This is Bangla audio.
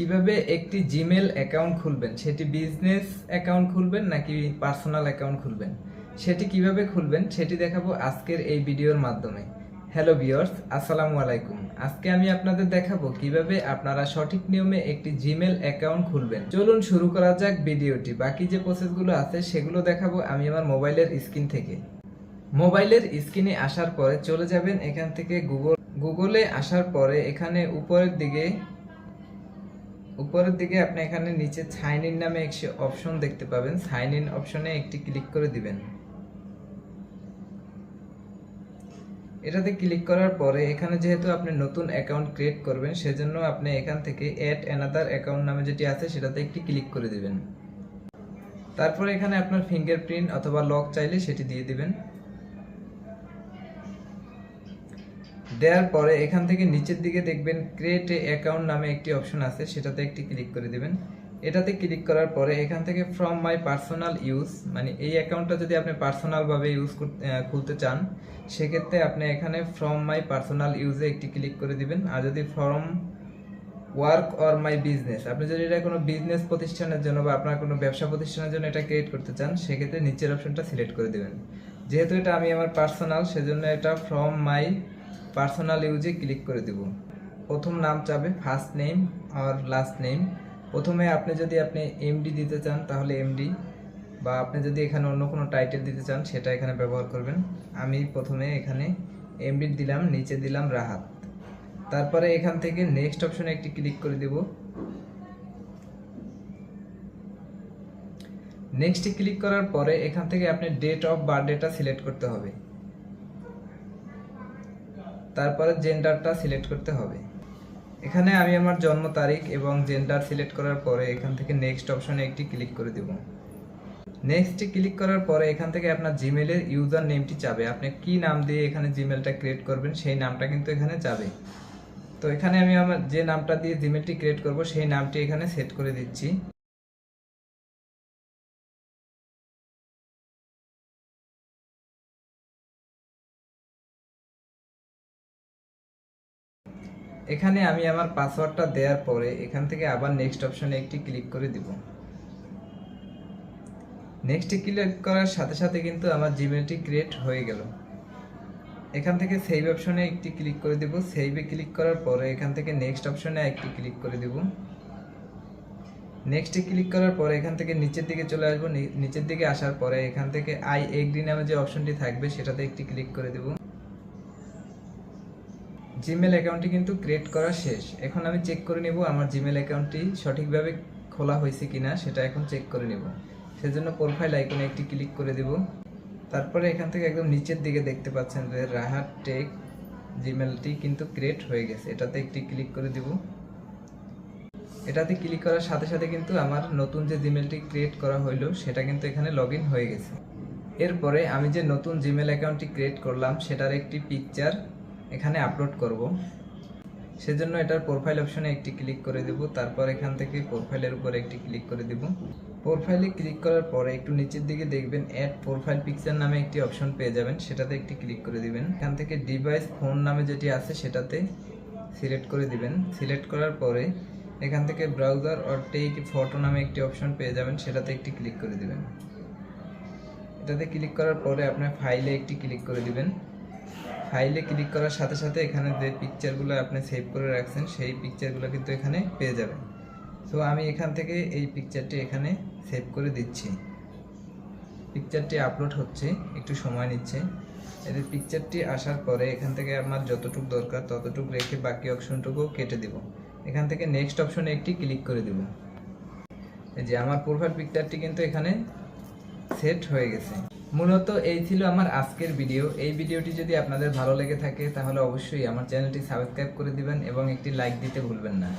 কীভাবে একটি জিমেল অ্যাকাউন্ট খুলবেন? সেটি বিজনেস অ্যাকাউন্ট খুলবেন নাকি পার্সোনাল অ্যাকাউন্ট খুলবেন? সেটি কীভাবে খুলবেন? সেটি দেখাবো আজকের এই ভিডিওর মাধ্যমে। হ্যালো ভিউয়ার্স আসসালামু আলাইকুম। আজকে আমি আপনাদের দেখাবো কীভাবে আপনারা সঠিক নিয়মে একটি জিমেল অ্যাকাউন্ট খুলবেন। চলুন শুরু করা যাক ভিডিওটি। বাকি যে প্রসেসগুলো আছে, সেগুলো দেখাবো আমি আমার মোবাইলের স্ক্রিন থেকে। মোবাইলের স্ক্রিনে আসার পরে চলে যাবেন এখান থেকে গুগল গুগলে আসার পরে এখানে উপরের দিকে উপরের দিকে আপনি এখানে নিচে সাইন ইন নামে একটি অপশন দেখতে পাবেন। সাইন ইন অপশনে একটি ক্লিক করে দিবেন। এটাতে ক্লিক করার পরে এখানে যেহেতু আপনি নতুন অ্যাকাউন্ট ক্রিয়েট করবেন, সেজন্য আপনি এখান থেকে অ্যাড অ্যানাদার অ্যাকাউন্ট নামে যেটি আছে, সেটাতে একটি ক্লিক করে দিবেন। তারপরে এখানে আপনার ফিঙ্গারপ্রিন্ট অথবা লক চাইলে সেটি দিয়ে দিবেন। দেওয়ার পরে এখান থেকে নিচের দিকে দেখবেন ক্রিয়েট অ্যাকাউন্ট নামে একটি অপশন আছে, সেটাতে একটি ক্লিক করে দিবেন। এটাতে ক্লিক করার পরে এখান থেকে ফ্রম মাই পার্সোনাল ইউজ মানে এই অ্যাকাউন্টটা যদি আপনি পার্সোনালভাবে ইউজ খুলতে চান, সেক্ষেত্রে আপনি এখানে ফ্রম মাই পার্সোনাল ইউজে একটি ক্লিক করে দিবেন। আর যদি from work or my business আপনি যদি এটা কোনো বিজনেস প্রতিষ্ঠানের জন্য বা আপনার কোনো ব্যবসা প্রতিষ্ঠানের জন্য এটা ক্রিয়েট করতে চান, সেক্ষেত্রে নিচের অপশনটা সিলেক্ট করে দেবেন। যেহেতু এটা আমি আমার পার্সোনাল সেজন্য এটা ফ্রম মাই পার্সোনাল ইউজে ক্লিক করে দেব। প্রথম নাম চাবে ফার্স্ট নেম আর লাস্ট নেম প্রথমে আপনি যদি আপনি এমডি দিতে চান, তাহলে এমডি বা আপনি যদি এখানে অন্য কোনো টাইটেল দিতে চান, সেটা এখানে ব্যবহার করবেন। আমি প্রথমে এখানে এমডি দিলাম, নিচে দিলাম রাহাত। তারপরে এখান থেকে নেক্সট অপশনে একটি ক্লিক করে দেব। নেক্সটে ক্লিক করার পরে এখান থেকে আপনি ডেট অফ বার্থডেটা সিলেক্ট করতে হবে। তারপরে জেন্ডারটা সিলেক্ট করতে হবে। এখানে আমি আমার জন্ম তারিখ এবং জেন্ডার সিলেক্ট করার পরে এখান থেকে নেক্সট অপশনে একটি ক্লিক করে দেব। নেক্সটে ক্লিক করার পরে এখান থেকে আপনার জিমেলের ইউজার নেমটি চাবে আপনি কি নাম দিয়ে এখানে জিমেলটা ক্রিয়েট করবেন, সেই নামটা কিন্তু এখানে যাবে। তো এখানে আমি আমার যে নামটা দিয়ে জিমেলটি ক্রিয়েট করব, সেই নামটি এখানে সেট করে দিচ্ছি। এখানে আমি আমার পাসওয়ার্ডটা দেওয়ার পরে এখান থেকে আবার নেক্সট অপশনে একটি ক্লিক করে দিব। নেক্সটে ক্লিক করার সাথে সাথে কিন্তু আমার জিমেলটি ক্রিয়েট হয়ে গেল। এখান থেকে সেভ অপশনে একটি ক্লিক করে দেব। সেভে ক্লিক করার পরে এখান থেকে নেক্সট অপশনে একটি ক্লিক করে দেব। নেক্সটে ক্লিক করার পরে এখান থেকে নিচের দিকে চলে আসব। নিচের দিকে আসার পরে এখান থেকে আই এগ্রি নামে যে অপশনটি থাকবে সেটাতে একটি ক্লিক করে দেব। জিমেল অ্যাকাউন্টটি কিন্তু ক্রিয়েট করা শেষ। এখন আমি চেক করে নেব আমার জিমেল অ্যাকাউন্টটি সঠিকভাবে খোলা হয়েছে কিনা, সেটা এখন চেক করে নেব। সেজন্য প্রোফাইল আইকনে একটি ক্লিক করে দেব। তারপরে এখান থেকে একদম নিচের দিকে দেখতে পাচ্ছেন যে রাহাত টেক জিমেলটি কিন্তু ক্রিয়েট হয়ে গেছে। এটাতে একটি ক্লিক করে দেব। এটাতে ক্লিক করার সাথে সাথে কিন্তু আমার নতুন যে জিমেলটি ক্রিয়েট করা হইল, সেটা কিন্তু এখানে লগ হয়ে গেছে। এরপরে আমি যে নতুন জিমেল অ্যাকাউন্টটি ক্রিয়েট করলাম, সেটার একটি পিকচার এখানে আপলোড করব। সেজন্য এটার প্রোফাইল অপশনে একটি ক্লিক করে দেব। তারপর এখান থেকে প্রোফাইলের উপর একটি ক্লিক করে দেব। প্রোফাইলে ক্লিক করার পরে একটু নিচের দিকে দেখবেন অ্যাড প্রোফাইল পিকচার নামে একটি অপশন পেয়ে যাবেন। সেটাতে একটি ক্লিক করে দিবেন। এখান থেকে ডিভাইস ফোন নামে যেটি আছে সেটাতে সিলেক্ট করে দিবেন। সিলেক্ট করার পরে এখান থেকে ব্রাউজার অর টেক ফটো নামে একটি অপশন পেয়ে যাবেন। সেটাতে একটি ক্লিক করে দিবেন। এটাতে ক্লিক করার পরে আপনার ফাইলে একটি ক্লিক করে দিবেন। ফাইলে ক্লিক করার সাথে সাথে এখানে যে পিকচারগুলো আপনি সেভ করে রাখছেন, সেই পিকচারগুলো কিন্তু এখানে পেয়ে যাবেন। তো আমি এখান থেকে এই পিকচারটি এখানে সেভ করে দিচ্ছি। পিকচারটি আপলোড হচ্ছে, একটু সময় নিচ্ছে। এদের পিকচারটি আসার পরে এখান থেকে আমার যতটুকু দরকার, ততটুকু রেখে বাকি অপশনটুকু কেটে দিব। এখান থেকে নেক্সট অপশনে একটি ক্লিক করে দিব। এই যে আমার প্রোফাইল পিকচারটি কিন্তু এখানে সেট হয়ে গেছে। মূলত এই ছিল আমার আজকের ভিডিও এই ভিডিওটি যদি আপনাদের ভালো লেগে থাকে, তাহলে অবশ্যই আমার চ্যানেলটি সাবস্ক্রাইব করে দিবেন এবং একটি লাইক দিতে ভুলবেন না।